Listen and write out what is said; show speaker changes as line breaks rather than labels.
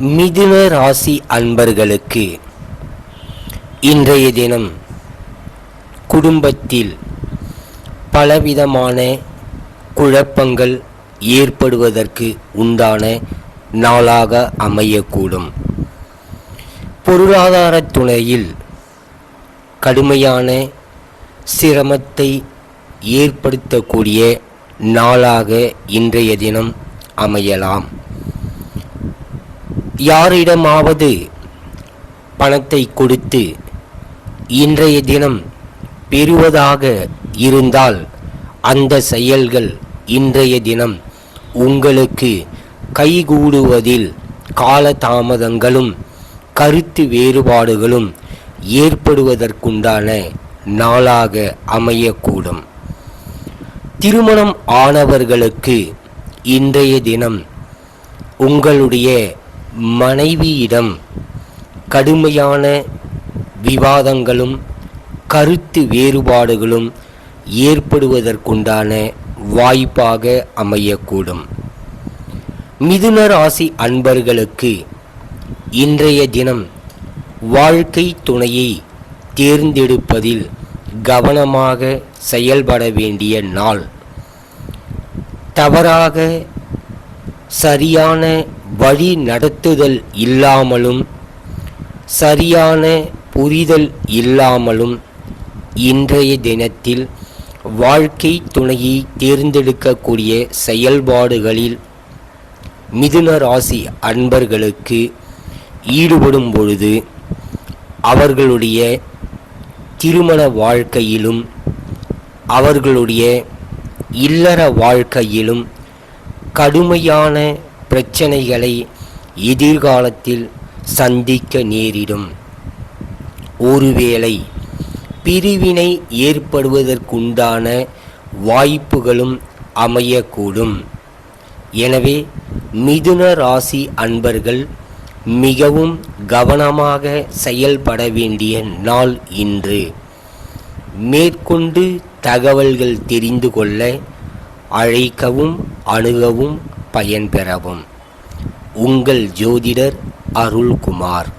மிதுன ராசி அன்பர்களுக்கு இன்றைய தினம் குடும்பத்தில் பலவிதமான குழப்பங்கள் ஏற்படுவதற்கு உண்டான நாளாக அமையக்கூடும். பொருளாதார துணையில் கடுமையான சிரமத்தை ஏற்படுத்தக்கூடிய நாளாக இன்றைய தினம் அமையலாம். யாரிடமாவது பணத்தை கொடுத்து இன்றைய தினம் பெறுவதாக இருந்தால் அந்த செயல்கள் இன்றைய தினம் உங்களுக்கு கைகூடுவதில் காலதாமதங்களும் கருத்து வேறுபாடுகளும் ஏற்படுவதற்குண்டான நாளாக அமையக்கூடும். திருமணம் ஆனவர்களுக்கு இன்றைய தினம் உங்களுடைய மனைவியிடம் கடுமையான விவாதங்களும் கருத்து வேறுபாடுகளும் ஏற்படுவதற்குண்டான வாய்ப்பாக அமையக்கூடும். மிதுன ராசி அன்பர்களுக்கு இன்றைய தினம் வாழ்க்கை துணையை தேர்ந்தெடுப்பதில் கவனமாக செயல்பட வேண்டிய நாள். தவறாக சரியான வழி நடத்துதல் இல்லாமலும் சரியான புரிதல் இல்லாமலும் இன்றைய தினத்தில் வாழ்க்கை துணையை தேர்ந்தெடுக்கக்கூடிய செயல்பாடுகளில் மிதுன ராசி அன்பர்களுக்கு ஈடுபடும் பொழுது அவர்களுடைய திருமண வாழ்க்கையிலும் அவர்களுடைய இல்லற வாழ்க்கையிலும் கடுமையான பிரச்சனைகளை எதிர்காலத்தில் சந்திக்க நேரிடும். ஒருவேளை பிரிவினை ஏற்படுவதற்குண்டான வாய்ப்புகளும் அமையக்கூடும். எனவே மிதுன ராசி அன்பர்கள் மிகவும் கவனமாக செயல்பட வேண்டிய நாள் இன்று. மேற்கொண்டு தகவல்கள் தெரிந்து கொள்ள அழைக்கவும் அணுகவும் பயன்பெறவும். உங்கள் ஜோதிடர் அருள்குமார்.